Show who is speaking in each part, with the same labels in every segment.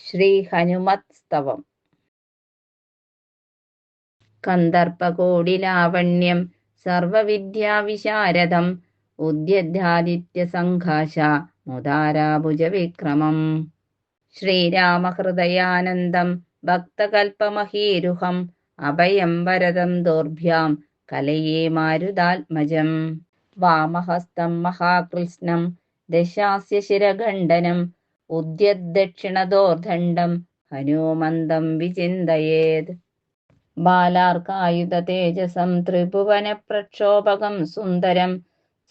Speaker 1: ശ്രീ ഹനുമത് സ്തവം കന്ദർപ്പകോടിലാവണ്യം സർവവിദ്യാവിശാരദം ഉദ്യദ്ധാദിത്യസംഘാശ മുദാരാഭുജവിക്രമം. ശ്രീരാമഹൃദയാനന്ദം ഭക്തകൽപ്പമഹീരുഹം അഭയം വരദം ദോർഭ്യാം കലയേ മാരുതാത്മജം. വാമഹസ്തം മഹാകൃഷ്ണം ദശാസ്യ ശിരഖണ്ഡനം ഉദ്യദ്ദക്ഷിണദോർദണ്ഡം ഹനുമന്തം വിചിന്തയേത്. ബാലാർക്കായുധ തേജസം ത്രിഭുവനപ്രക്ഷോഭകം സുന്ദരം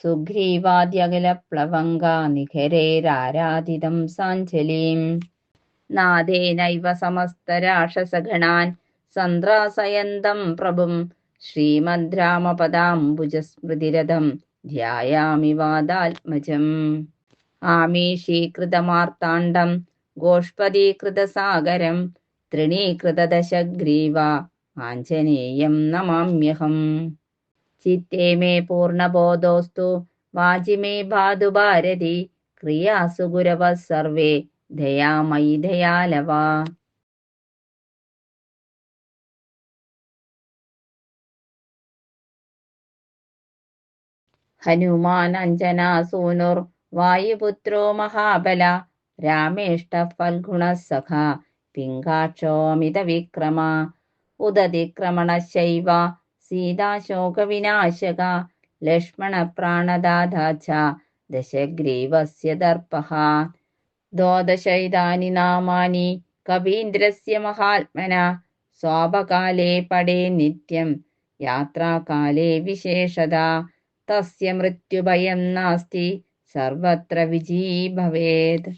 Speaker 1: സുഗ്രീവാദ്യകിലപ്ലവങ്കാ നിഖരേരാരാധിതം സാഞ്ജലിം. നാദേനൈവ സമസ്തരാക്ഷസഗണാൻ സന്ത്രാസയന്തം പ്രഭും ശ്രീമദ് രാമപദാംബുജസ്മൃതിരഥം ധ്യായാമി വാദാത്മജം. ആമീഷീകൃതമാർത്താണ്ഡം ഗോഷ്പദീകൃതസാഗരം തൃണീകൃതദശഗ്രീവ ആഞ്ജനേയം നമാമ്യഹം. ചിത്തേ മേ പൂർണബോധോസ്തു വാചി മേ ഭാതു ഭാരതി ക്രിയാസു ഗുരവ സർവേ ദയാമയി ദയാലവ. ഹനുമാൻ വായുപുത്രോ മഹാബല രാമേഷ്ട ഫൽഗുണസഖ പിങ്കാക്ഷോമിത വിക്രമ ഉദതിക്രമണശൈവ സീതാശോകവിനാശക ലക്ഷ്മണ പ്രാണദാധാച ദശഗ്രീവസ്യ ദർപ്പഹ. ദ്വാദശൈതാനി നാമാനി കവീന്ദ്രസ്യ മഹാത്മന സ്വാപകാലേ പടേ നിത്യം യാത്രാകാലേ വിശേഷത തസ്യ മൃത്യുഭയം നാസ്തി സർവത്ര വിജയീ ഭവേത്.